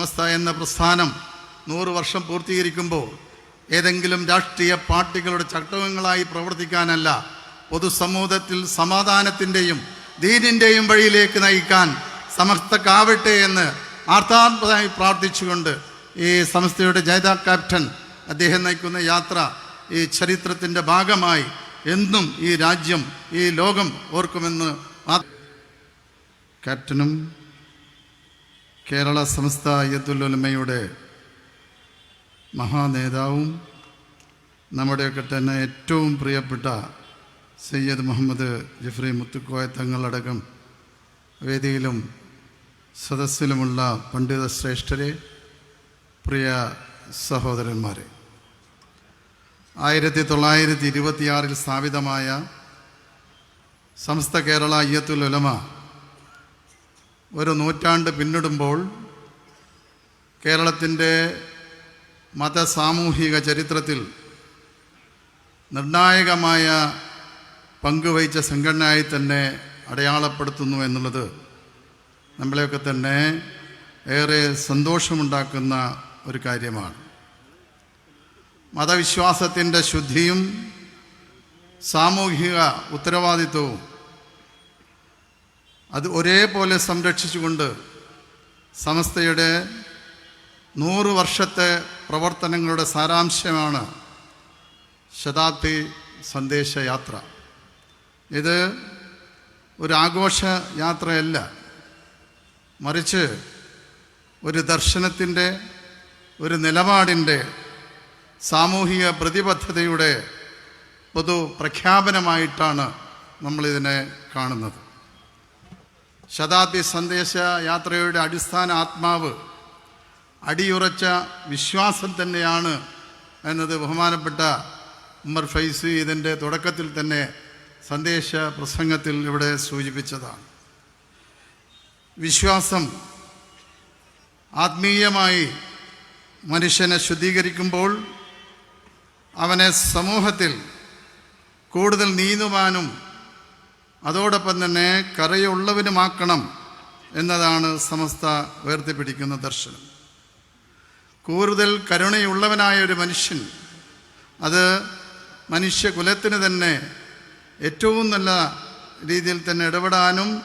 സമസ്ത എന്ന പ്രസ്ഥാനം നൂറ് വർഷം പൂർത്തീകരിക്കുമ്പോൾ ഏതെങ്കിലും രാഷ്ട്രീയ പാർട്ടികളുടെ ചട്ടകങ്ങളായി പ്രവർത്തിക്കാനല്ല പൊതുസമൂഹത്തിൽ സമാധാനത്തിന്റെയും ദീനിന്റെയും വഴിയിലേക്ക് നയിക്കാൻ സമസ്ത കാവട്ടെ എന്ന് ആർത്താത്മതായി പ്രാർത്ഥിച്ചുകൊണ്ട് ഈ സംസ്ഥയുടെ ജയത ക്യാപ്റ്റൻ അദ്ദേഹം നയിക്കുന്ന യാത്ര ഈ ചരിത്രത്തിന്റെ ഭാഗമായി എന്നും ഈ രാജ്യം ഈ ലോകം ഓർക്കുമെന്ന് ക്യാപ്റ്റനും കേരള സംസ്ഥ അയ്യത്തുലുലമയുടെ മഹാനേതാവും നമ്മുടെയൊക്കെ തന്നെ ഏറ്റവും പ്രിയപ്പെട്ട സയ്യദ് മുഹമ്മദ് ജഫ്രി മുത്തുക്കോയ തങ്ങളടക്കം വേദിയിലും സദസ്സിലുമുള്ള പണ്ഡിത ശ്രേഷ്ഠരെ പ്രിയ സഹോദരന്മാരെ. ആയിരത്തി തൊള്ളായിരത്തി ഇരുപത്തിയാറിൽ സ്ഥാപിതമായ സമസ്ത കേരള അയ്യത്തുൽ ഉലമ ഒരു നൂറ്റാണ്ട് പിന്നിടുമ്പോൾ കേരളത്തിന്റെ മത സാമൂഹിക ചരിത്രത്തിൽ നിർണായകമായ പങ്കുവഹിച്ച സംഘടനയായി തന്നെ അടയാളപ്പെടുത്തുന്നു എന്നുള്ളത് നമ്മളെയൊക്കെ തന്നെ ഏറെ സന്തോഷമുണ്ടാക്കുന്ന ഒരു കാര്യമാണ്. മതവിശ്വാസത്തിന്റെ ശുദ്ധിയും സാമൂഹിക ഉത്തരവാദിത്വവും അത് ഒരേപോലെ സംരക്ഷിച്ചുകൊണ്ട് സമസ്തയുടെ നൂറ് വർഷത്തെ പ്രവർത്തനങ്ങളുടെ സാരാംശമാണ് ശതാബ്ദി സന്ദേശയാത്ര ഇത് ഒരു ആഘോഷ യാത്രയല്ല. മറിച്ച് ഒരു ദർശനത്തിന്റെ ഒരു നിലപാടിന്റെ സാമൂഹിക പ്രതിബദ്ധതയുടെ പൊതു പ്രഖ്യാപനമായിട്ടാണ് നമ്മളിതിനെ കാണുന്നത്. ശതാബ്ദി സന്ദേശ യാത്രയുടെ അടിസ്ഥാന ആത്മാവ് അടിയുറച്ച വിശ്വാസം തന്നെയാണ് എന്നത് ബഹുമാനപ്പെട്ട ഉമ്മർ ഫൈസി ഇതിന്റെ തുടക്കത്തിൽ തന്നെ സന്ദേശ പ്രസംഗത്തിൽ ഇവിടെ സൂചിപ്പിച്ചതാണ്. വിശ്വാസം ആത്മീയമായി മനുഷ്യനെ ശുദ്ധീകരിക്കുമ്പോൾ അവനെ സമൂഹത്തിൽ കൂടുതൽ നീതുവാനും അതോടൊപ്പം തന്നെ കരയുള്ളവനുമാക്കണം എന്നതാണ് സമസ്ത ഉയർത്തിപ്പിടിക്കുന്ന ദർശനം. കൂടുതൽ കരുണയുള്ളവനായ ഒരു മനുഷ്യൻ അത് മനുഷ്യകുലത്തിന് തന്നെ ഏറ്റവും നല്ല രീതിയിൽ തന്നെ ഇടപെടാനും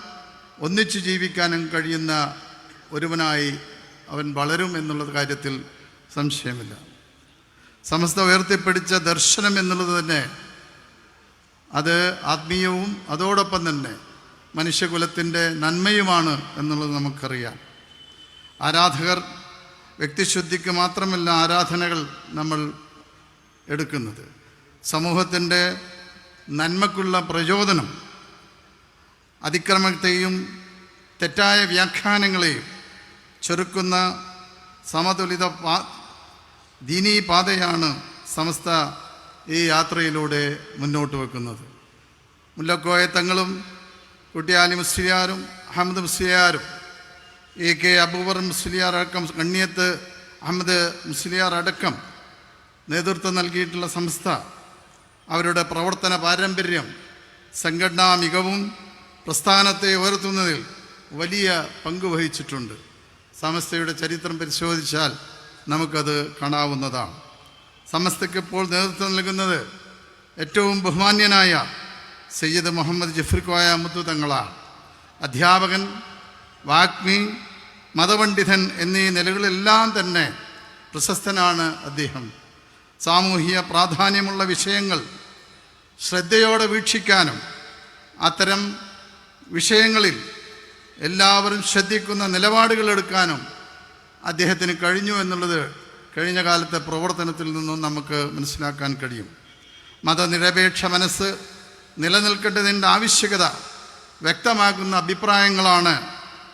ഒന്നിച്ചു ജീവിക്കാനും കഴിയുന്ന ഒരുവനായി അവൻ വളരും എന്നുള്ള കാര്യത്തിൽ സംശയമില്ല. സമസ്ത ഉയർത്തിപ്പിടിച്ച ദർശനം എന്നുള്ളത് തന്നെ അത് ആത്മീയവും അതോടൊപ്പം തന്നെ മനുഷ്യകുലത്തിന്റെ നന്മയുമാണ് എന്നുള്ളത് നമുക്കറിയാം. ആരാധകർ വ്യക്തിശുദ്ധിക്ക് മാത്രമല്ല ആരാധനകൾ നമ്മൾ എടുക്കുന്നത്. സമൂഹത്തിന്റെ നന്മക്കുള്ള പ്രചോദനം അതിക്രമത്തെയും തെറ്റായ വ്യാഖ്യാനങ്ങളെയും ചെറുക്കുന്ന സമതുലിത പാ ദീനീ പാതയാണ് സമസ്ത ഈ യാത്രയിലൂടെ മുന്നോട്ട് വെക്കുന്നത്. മുല്ലക്കോയ തങ്ങളും കുട്ടിയാലി മുസ്ലിയാരും അഹമ്മദ് മുസ്ലിയാരും എ കെ അബൂബർ മുസ്ലിയാർ അടക്കം കണ്ണിയത്ത് അഹമ്മദ് മുസ്ലിയാർ അടക്കം നേതൃത്വം നൽകിയിട്ടുള്ള സംസ്ഥ അവരുടെ പ്രവർത്തന പാരമ്പര്യം സംഘടനാ മികവും പ്രസ്ഥാനത്തെ ഉയർത്തുന്നതിൽ വലിയ പങ്ക് വഹിച്ചിട്ടുണ്ട്. സമസ്തയുടെ ചരിത്രം പരിശോധിച്ചാൽ നമുക്കത് കാണാവുന്നതാണ്. സമസ്തയ്ക്ക് ഇപ്പോൾ നേതൃത്വം നൽകുന്നത് ഏറ്റവും ബഹുമാന്യനായ സയ്യിദ് മുഹമ്മദ് ജഫ്രിക്കോയ മുത്തു തങ്ങളാണ് അധ്യാപകൻ വാഗ്മി മതപണ്ഡിതൻ എന്നീ നിലകളിലെല്ലാം തന്നെ പ്രശസ്തനാണ് അദ്ദേഹം. സാമൂഹിക പ്രാധാന്യമുള്ള വിഷയങ്ങൾ ശ്രദ്ധയോടെ വീക്ഷിക്കാനും അത്തരം വിഷയങ്ങളിൽ എല്ലാവരും ശ്രദ്ധിക്കുന്ന നിലപാടുകൾ എടുക്കാനും അദ്ദേഹത്തിന് കഴിഞ്ഞു എന്നുള്ളത് കഴിഞ്ഞ കാലത്തെ പ്രവർത്തനത്തിൽ നിന്നും നമുക്ക് മനസ്സിലാക്കാൻ കഴിയും. മതനിരപേക്ഷ മനസ്സ് നിലനിൽക്കേണ്ടതിന്റെ ആവശ്യകത വ്യക്തമാക്കുന്ന അഭിപ്രായങ്ങളാണ്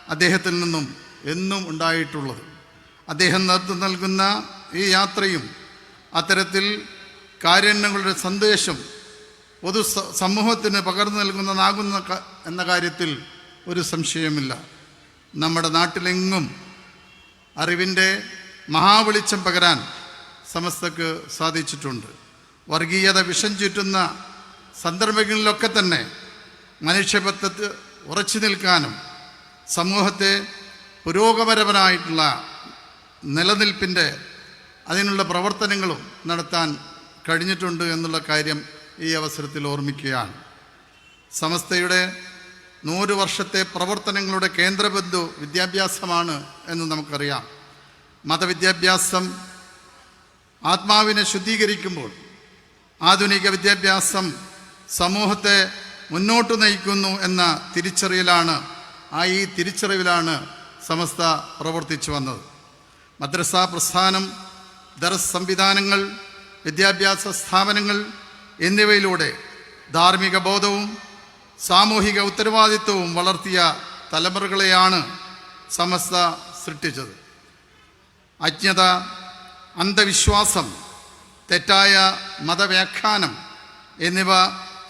അദ്ദേഹത്തിൽ നിന്നും എന്നും ഉണ്ടായിട്ടുള്ളത്. അദ്ദേഹം നേതൃത്വം നൽകുന്ന ഈ യാത്രയും അത്തരത്തിൽ കാര്യങ്ങളുടെ സന്ദേശം പൊതു സമൂഹത്തിന് പകർന്നു നൽകുന്നതാകുന്ന എന്ന കാര്യത്തിൽ ഒരു സംശയമില്ല. നമ്മുടെ നാട്ടിലെങ്ങും അറിവിന്റെ മഹാവെളിച്ചം പകരാൻ സമസ്തക്ക് സാധിച്ചിട്ടുണ്ട്. വർഗീയത വിഷം ചുറ്റുന്ന സന്ദർഭങ്ങളിലൊക്കെ തന്നെ മനുഷ്യബദ്ധത്ത് ഉറച്ചു നിൽക്കാനും സമൂഹത്തെ പുരോഗമനപരമായിട്ടുള്ള നിലനിൽപ്പിന്റെ അതിനുള്ള പ്രവർത്തനങ്ങളും നടത്താൻ കഴിഞ്ഞിട്ടുണ്ട് എന്നുള്ള കാര്യം ഈ അവസരത്തിൽ ഓർമ്മിക്കുകയാണ്. സമസ്തയുടെ നൂറ് വർഷത്തെ പ്രവർത്തനങ്ങളുടെ കേന്ദ്രബിന്ദു വിദ്യാഭ്യാസമാണ് എന്ന് നമുക്കറിയാം. മതവിദ്യാഭ്യാസം ആത്മാവിനെ ശുദ്ധീകരിക്കുമ്പോൾ ആധുനിക വിദ്യാഭ്യാസം സമൂഹത്തെ മുന്നോട്ട് നയിക്കുന്നു എന്ന തിരിച്ചറിയലാണ് ആ ഈ തിരിച്ചറിവിലാണ് സമസ്ത പ്രവർത്തിച്ചു വന്നത്. മദ്രസ പ്രസ്ഥാനം ദർസ് സംവിധാനങ്ങൾ വിദ്യാഭ്യാസ സ്ഥാപനങ്ങൾ എന്നിവയിലൂടെ ധാർമ്മിക ബോധവും സാമൂഹിക ഉത്തരവാദിത്വവും വളർത്തിയ തലമുറകളെയാണ് സമസ്ത സൃഷ്ടിച്ചത്. അജ്ഞത അന്ധവിശ്വാസം തെറ്റായ മതവ്യാഖ്യാനം എന്നിവ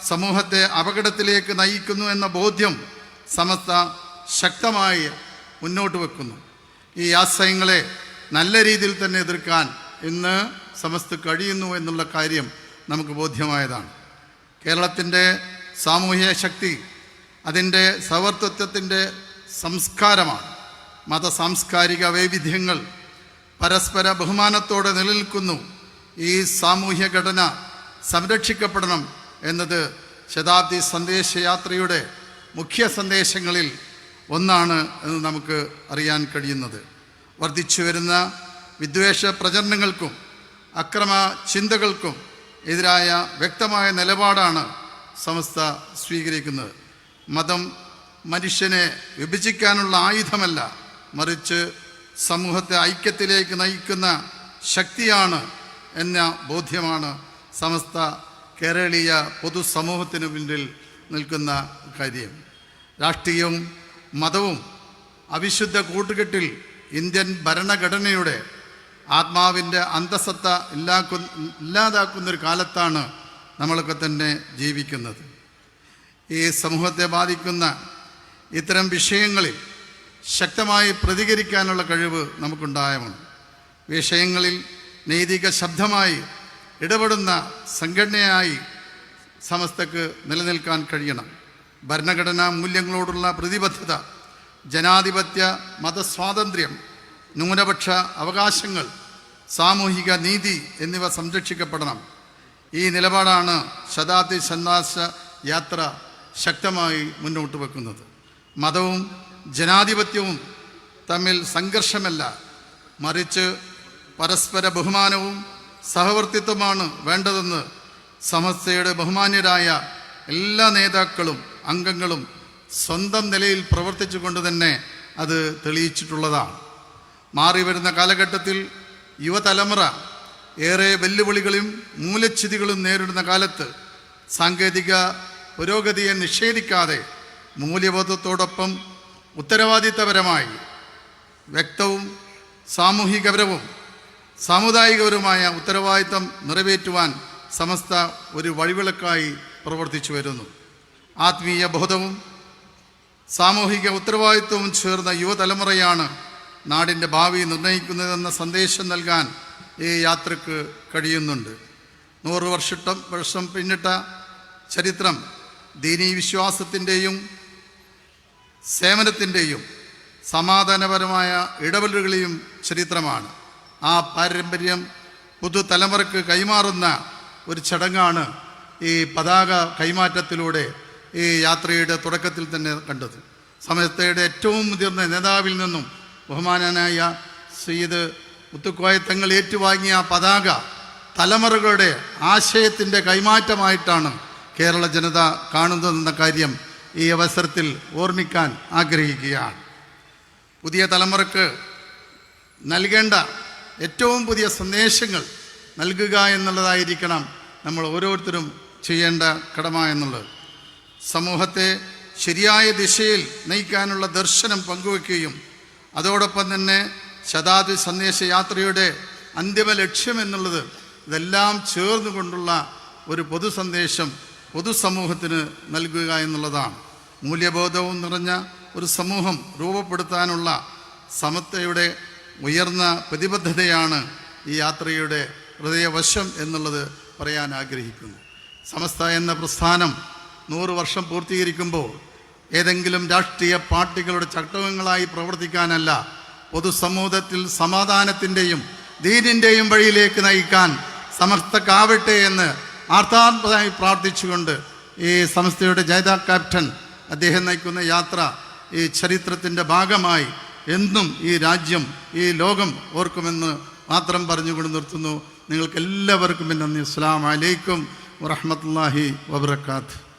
സമൂഹത്തെ അപകടത്തിലേക്ക് നയിക്കുന്നു എന്ന ബോധ്യം സമസ്ത ശക്തമായി മുന്നോട്ട് വെക്കുന്നു. ഈ ആശയങ്ങളെ നല്ല രീതിയിൽ തന്നെ എതിർക്കാൻ ഇന്ന് സമസ്ത കഴിയുന്നു എന്നുള്ള കാര്യം നമുക്ക് ബോധ്യമായതാണ്. കേരളത്തിന്റെ സാമൂഹ്യ ശക്തി അതിന്റെ സവർത്തത്വത്തിന്റെ സംസ്കാരമാണ്. മത സാംസ്കാരിക വൈവിധ്യങ്ങൾ പരസ്പര ബഹുമാനത്തോടെ നിലനിൽക്കുന്നു. ഈ സാമൂഹ്യ ഘടന സംരക്ഷിക്കപ്പെടണം എന്നത് ശതാബ്ദി സന്ദേശയാത്രയുടെ മുഖ്യ സന്ദേശങ്ങളിൽ ഒന്നാണ് എന്ന് നമുക്ക് അറിയാൻ കഴിയുന്നത്. വർദ്ധിച്ചു വരുന്ന വിദ്വേഷ പ്രചരണങ്ങൾക്കും അക്രമ ചിന്തകൾക്കും എതിരായ വ്യക്തമായ നിലപാടാണ് സമസ്ത സ്വീകരിക്കുന്നത്. മതം മനുഷ്യനെ വിഭജിക്കാനുള്ള ആയുധമല്ല മറിച്ച് സമൂഹത്തെ ഐക്യത്തിലേക്ക് നയിക്കുന്ന ശക്തിയാണ് എന്ന ബോധ്യമാണ് സമസ്ത കേരളീയ പൊതുസമൂഹത്തിന് മുന്നിൽ നിൽക്കുന്ന കാര്യം. രാഷ്ട്രീയവും മതവും അവിശുദ്ധ കൂട്ടുകെട്ടിൽ ഇന്ത്യൻ ഭരണഘടനയുടെ ആത്മാവിന്റെ അന്തസത്ത ഇല്ലാക്കു ഇല്ലാതാക്കുന്നൊരു കാലത്താണ് നമ്മളൊക്കെ തന്നെ ജീവിക്കുന്നത്. ഈ സമൂഹത്തെ ബാധിക്കുന്ന ഇത്തരം വിഷയങ്ങളിൽ ശക്തമായി പ്രതികരിക്കാനുള്ള കഴിവ് നമുക്കുണ്ടായമാണ്. വിഷയങ്ങളിൽ നൈതിക ശബ്ദമായി ഇടപെടുന്ന സംഘടനയായി സമസ്തക്ക് നിലനിൽക്കാൻ കഴിയണം. ഭരണഘടനാ മൂല്യങ്ങളോടുള്ള പ്രതിബദ്ധത ജനാധിപത്യ മതസ്വാതന്ത്ര്യം ന്യൂനപക്ഷ അവകാശങ്ങൾ സാമൂഹിക നീതി എന്നിവ സംരക്ഷിക്കപ്പെടണം. ഈ നിലപാടാണ് ശതാബ്ദി സന്ദാസ യാത്ര ശക്തമായി മുന്നോട്ട് വെക്കുന്നത്. മതവും ജനാധിപത്യവും തമ്മിൽ സംഘർഷമല്ല. മറിച്ച് പരസ്പര ബഹുമാനവും സഹവർത്തിത്വമാണ് വേണ്ടതെന്ന് സമസ്തയുടെ ബഹുമാന്യരായ എല്ലാ നേതാക്കളും അംഗങ്ങളും സ്വന്തം നിലയിൽ പ്രവർത്തിച്ചുകൊണ്ട് തന്നെ അത് തെളിയിച്ചിട്ടുള്ളതാണ്. മാറി വരുന്ന കാലഘട്ടത്തിൽ യുവതലമുറ ഏറെ വെല്ലുവിളികളും മൂലച്ഛിതികളും നേരിടുന്ന കാലത്ത് സാങ്കേതിക പുരോഗതിയെ നിഷേധിക്കാതെ മൂല്യബോധത്തോടൊപ്പം ഉത്തരവാദിത്തപരമായി വ്യക്തവും സാമൂഹികപരവും സാമുദായികപരവുമായ ഉത്തരവാദിത്തം നിറവേറ്റുവാൻ സമസ്ത ഒരു വഴിവിളക്കായി പ്രവർത്തിച്ചു വരുന്നു. ആത്മീയ ബോധവും സാമൂഹിക ഉത്തരവാദിത്വവും ചേർന്ന യുവതലമുറയാണ് നാടിന്റെ ഭാവി നിർണയിക്കുന്നതെന്ന സന്ദേശം നൽകാൻ ഈ യാത്രയ്ക്ക് കഴിയുന്നുണ്ട്. നൂറ് വർഷട്ടം വർഷം പിന്നിട്ട ചരിത്രം ദീനീ വിശ്വാസത്തിന്റെയും സേവനത്തിന്റെയും സമാധാനപരമായ ഇടപെടലുകളെയും ചരിത്രമാണ്. ആ പാരമ്പര്യം പുതുതലമുറക്ക് കൈമാറുന്ന ഒരു ചടങ്ങാണ് ഈ പതാക കൈമാറ്റത്തിലൂടെ ഈ യാത്രയുടെ തുടക്കത്തിൽ തന്നെ കണ്ടത്. സമസ്തയുടെ ഏറ്റവും മുതിർന്ന നേതാവിൽ നിന്നും ബഹുമാനനായ സയ്യിദ് മുത്തുക്കോയത്തങ്ങൾ ഏറ്റുവാങ്ങിയ പതാക തലമുറകളുടെ ആശയത്തിന്റെ കൈമാറ്റമായിട്ടാണ് കേരള ജനത കാണുന്നതെന്ന കാര്യം ഈ അവസരത്തിൽ ഓർമ്മിക്കാൻ ആഗ്രഹിക്കുകയാണ്. പുതിയ തലമുറയ്ക്ക് നൽകേണ്ട ഏറ്റവും പുതിയ സന്ദേശങ്ങൾ നൽകുക എന്നുള്ളതായിരിക്കണം നമ്മൾ ഓരോരുത്തരും ചെയ്യേണ്ട കടമ എന്നുള്ളത്. സമൂഹത്തെ ശരിയായ ദിശയിൽ നയിക്കാനുള്ള ദർശനം പങ്കുവെക്കുകയും അതോടൊപ്പം തന്നെ ശതാബ്ദി സന്ദേശ യാത്രയുടെ അന്തിമ ലക്ഷ്യം എന്നുള്ളത് ഇതെല്ലാം ചേർന്നുകൊണ്ടുള്ള ഒരു പൊതു സന്ദേശം പൊതുസമൂഹത്തിന് നൽകുക എന്നുള്ളതാണ്. മൂല്യബോധവും നിറഞ്ഞ ഒരു സമൂഹം രൂപപ്പെടുത്താനുള്ള സമത്വയുടെ ഉയർന്ന പ്രതിബദ്ധതയാണ് ഈ യാത്രയുടെ ഹൃദയവശം എന്നുള്ളത് പറയാൻ ആഗ്രഹിക്കുന്നു. സമസ്ത എന്ന പ്രസ്ഥാനം നൂറ് വർഷം പൂർത്തീകരിക്കുമ്പോൾ ഏതെങ്കിലും രാഷ്ട്രീയ പാർട്ടികളുടെ ചട്ടകങ്ങളായി പ്രവർത്തിക്കാനല്ല പൊതുസമൂഹത്തിൽ സമാധാനത്തിന്റെയും ദീനിന്റെയും വഴിയിലേക്ക് നയിക്കാൻ സമസ്തക്കാവട്ടെ എന്ന് ആർത്ഥാത്മകമായി പ്രാർത്ഥിച്ചുകൊണ്ട് ഈ സംസ്ഥയുടെ ജയത ക്യാപ്റ്റൻ അദ്ദേഹം നയിക്കുന്ന യാത്ര ഈ ചരിത്രത്തിന്റെ ഭാഗമായി എന്നും ഈ രാജ്യം ഈ ലോകം ഓർക്കുമെന്ന് മാത്രം പറഞ്ഞുകൊണ്ട് നിർത്തുന്നു. നിങ്ങൾക്ക് എല്ലാവർക്കും നന്ദി. അസ്സാം വലൈക്കും വറഹമത്തല്ലാഹി വബർക്കാത്ത്